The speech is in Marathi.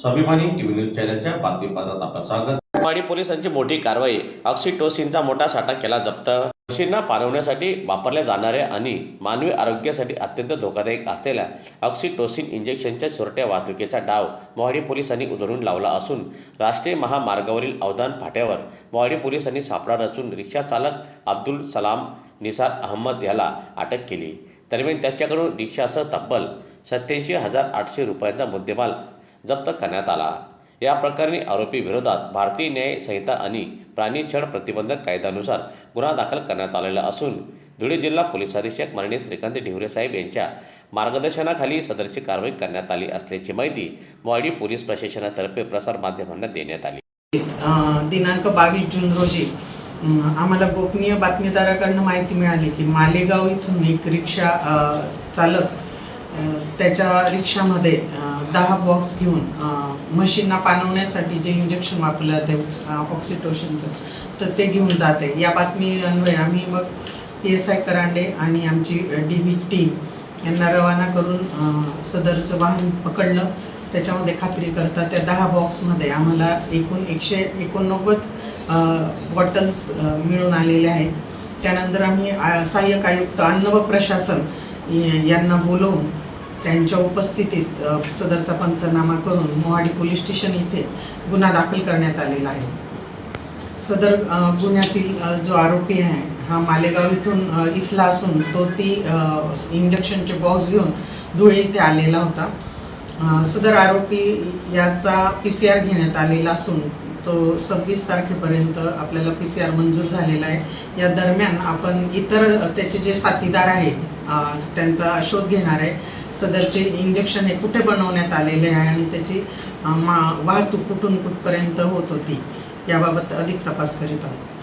स्वाभिमानी टीव्ही न्यूज चॅनलच्या बातमीपत्रात आपलं स्वागत. पाणी पोलिसांची मोठी कारवाई ऑक्सिटोसिनचा मोठा साठा केला जप्त. पक्षींना पालवण्यासाठी वापरल्या जाणाऱ्या आणि मानवी आरोग्यासाठी अत्यंत धोकादायक असलेल्या ऑक्सिटोसिन इंजेक्शनच्या चोरट्या वाहतुकीचा डाव मोहाडी पोलिसांनी उधळून लावला असून राष्ट्रीय महामार्गावरील अवधान फाट्यावर मोहाडी पोलिसांनी सापळा रचून रिक्षा चालक अब्दुल सलाम निसार अहमद याला अटक केली. दरम्यान त्याच्याकडून रिक्षासह तब्बल सत्याऐंशी हजार आठशे रुपयांचा मुद्देमाल जप्त करण्यात आला. या प्रकरणी आरोपी विरोधात भारतीय न्याय संहिता आणि प्राणीछळ प्रतिबंधक कायद्यानुसार गुन्हा दाखल करण्यात आलेला असून धुळे जिल्हा पोलीस अधीक्षक माननीय श्रीकांत ढिवरे साहेब यांच्या मार्गदर्शनाखाली सदरची कारवाई करण्यात आली असल्याची माहिती मोहाडी पोलीस प्रशासनातर्फे प्रसारमाध्यमांना देण्यात आली. दिनांक बावीस जून रोजी आम्हाला गोपनीय बातमीदाराकडनं माहिती मिळाली की मालेगाव इथून एक रिक्षा चालक त्याच्या रिक्षामध्ये दहा बॉक्स घेऊन मशीनना म्हशींना पाणवण्यासाठी जे इंजेक्शन वापरलं जाते ऑक्सिटोशनचं तर ते घेऊन जाते. या बातमी अन्वये आम्ही मग पी एस आय करांडे आणि आमची डी बी टीम यांना रवाना करून सदरचं वाहन पकडलं. त्याच्यामध्ये खात्री करता त्या दहा बॉक्समध्ये आम्हाला एकूण एकशे एकोणनव्वद बॉटल्स मिळून आलेले आहेत. त्यानंतर आम्ही सहाय्यक आयुक्त अन्न व प्रशासन यांना बोलवून त्यांच्या उपस्थितीत सदरचा पंचनामा करून मोहाडी पोलीस स्टेशन इथे गुन्हा दाखल करण्यात आलेला आहे. सदर गुन्ह्यातील जो आरोपी आहे हा मालेगाव इथून इथला असून तो ती इंजेक्शनचे बॉक्स घेऊन धुळे इथे आलेला होता. सदर आरोपी याचा पी सी आर घेण्यात आलेला असून तो सव्वीस तारखेपर्यंत आपल्याला पी सी आर मंजूर झालेला आहे. या दरम्यान आपण इतर त्याचे जे साथीदार आहे त्यांचा शोध घेणार आहे. सदरचे इंजेक्शन हे कुठे बनवण्यात आलेले आहे आणि त्याची मा वाहतूक कुठून कुठपर्यंत होत होती याबाबत अधिक तपास करीत आहोत.